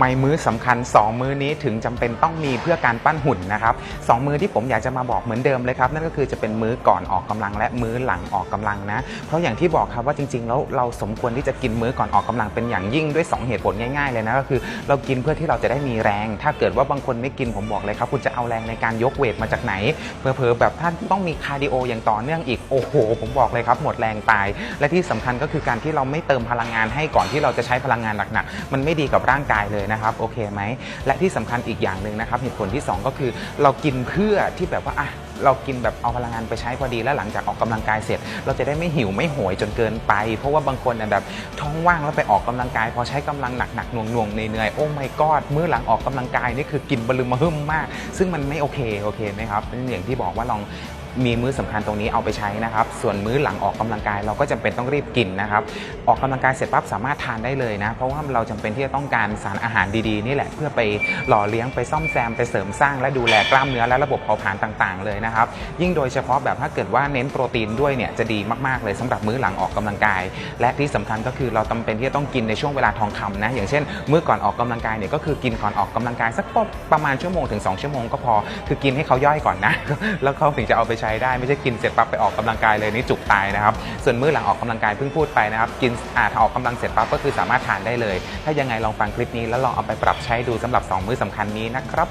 ไมมื้อสำคัญ 2 มื้อนี้ถึงจำเป็นต้องมีเพื่อการปั้นหุ่นนะครับสองมื้อที่ผมอยากจะมาบอกเหมือนเดิมเลยครับ นั่นก็คือจะเป็นมื้อก่อนออกกำลังและมื้อหลังออกกำลังนะ เพราะอย่างที่บอกครับว่าจริง ๆ แล้วเราสมควรที่จะกินมื้อก่อนออกกำลังเป็นอย่างยิ่งด้วย 2 เหตุผลง่ายๆเลยนะก็คือ เรากินเพื่อที่เราจะได้มีแรง ถ้าเกิดว่าบางคนไม่กินผมบอกเลยครับคุณจะเอาแรงในการยกเวทมาจากไหนเผลอๆแบบท่านต้องมีคาร์ดิโออย่างต่อเนื่องอีกโอ้โห ผมบอกเลยครับหมดแรงตาย และที่สำคัญก็คือการที่เราไม่เติมพลังงานให้ก่อนที่เราจะใช้พลังงานหนักๆมันไม่ดีกับร่างกายเลยนะครับโอเคไหมและที่สำคัญอีกอย่างหนึ่งนะครับเหตุผลที่ 2 ก็คือเรากินเพื่อที่แบบว่าอะเรากินแบบเอาพลังงานไปใช้พอดีแล้วหลังจากออกกำลังกายเสร็จ เราจะได้ไม่หิวไม่โหยจนเกินไป เพราะว่าบางคนเนี่ยแบบท้องว่างแล้วไปออกกำลังกาย พอใช้กำลังหนักๆหน่วงๆเหนื่อยโอ้ไม่กอดมื้อหลังออกกำลังกายนี่คือกินบลืมมาหึ่มมาก ซึ่งมันไม่โอเคโอเคไหมครับอย่างที่บอกว่าลอง มีมื้อสำคัญตรงนี้เอาไปใช้นะครับ ส่วนมื้อหลังออกกำลังกายเราก็จำเป็นต้องรีบกินนะครับ ออกกำลังกายเสร็จปั๊บสามารถทานได้เลยนะ เพราะว่าเราจำเป็นที่จะต้องการสารอาหารดีๆนี่แหละเพื่อไปหล่อเลี้ยงไปซ่อมแซมไปเสริมสร้างและดูแลกล้ามเนื้อและระบบเผาผลาญต่างๆ เลยนะครับ ยิ่งโดยเฉพาะแบบถ้าเกิดว่าเน้นโปรตีนด้วยเนี่ยจะดีมากๆเลยสำหรับมื้อหลังออกกำลังกาย และที่สำคัญก็คือเราจำเป็นที่จะต้องกินในช่วงเวลาทองคำนะอย่างเช่น มื้อก่อนออกกำลังกายเนี่ยก็คือกินก่อนออกกำลังกายสักประมาณชั่วโมงถึง2ชั่วโมงก็พอคือกินให้เขาย่อยก่อนนะแล้วเขาถึงจะเอาไปใช้ได้ไม่ใช่กินเสร็จปั๊บไปออกกำลังกายเลยนี่จุกตายนะครับส่วนมื้อหลังออกกำลังกายเพิ่งพูดไปนะครับกินอ่าถ้าออกกำลังเสร็จปั๊บก็คือสามารถทานได้เลย ถ้ายังไงลองฟังคลิปนี้แล้วลองเอาไปปรับใช้ดูสำหรับ 2 มื้อสำคัญนี้นะครับ